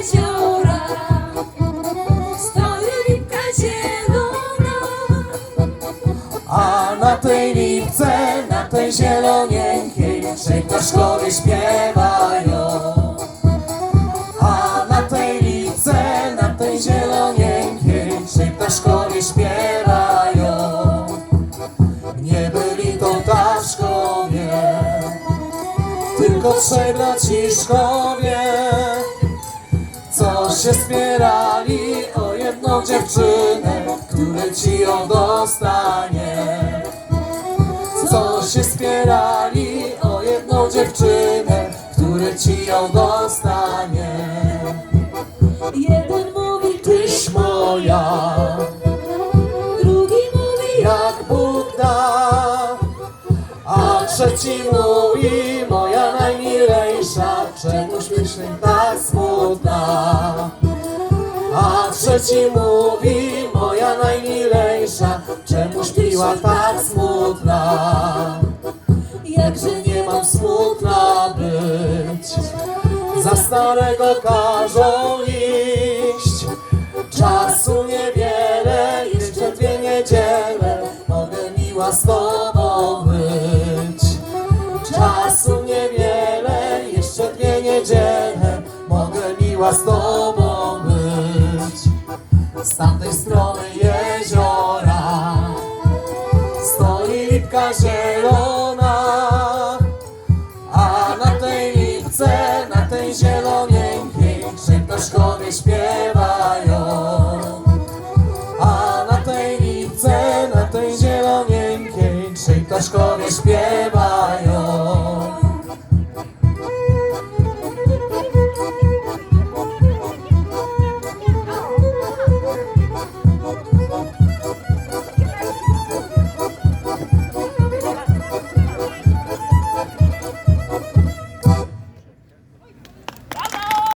jeziora, stoi lipka zielona. A na tej lipce, na tej zielonieńkiej, szybko szkoły śpiewają. A na tej lipce, na tej zielonieńkiej, szybko szkoły śpiewają. Nie byli to taszkowie, tylko trzej braciszkowie. Co się spierali o jedną dziewczynę Który ci ją dostanie. Co się spierali o jedną dziewczynę, który ci ją dostanie. Jeden mówi Tyś moja, drugi mówi jak Bóg a trzeci mówi myślę tak smutna. A trzeci mówi moja najmilejsza, czemuś miła tak smutna. jakże nie mam smutna być Za starego każą iść Czasu niewiele, jeszcze dwie niedziele Mogę miła z tobą miła z tobą być Z tamtej strony jeziora stoi lipka zielona, a na tej lipce, na tej zielonieńkiej, szybkoszkowie śpiewają. A na tej lipce, na tej zielonieńkiej, szybkoszkowie śpiewają.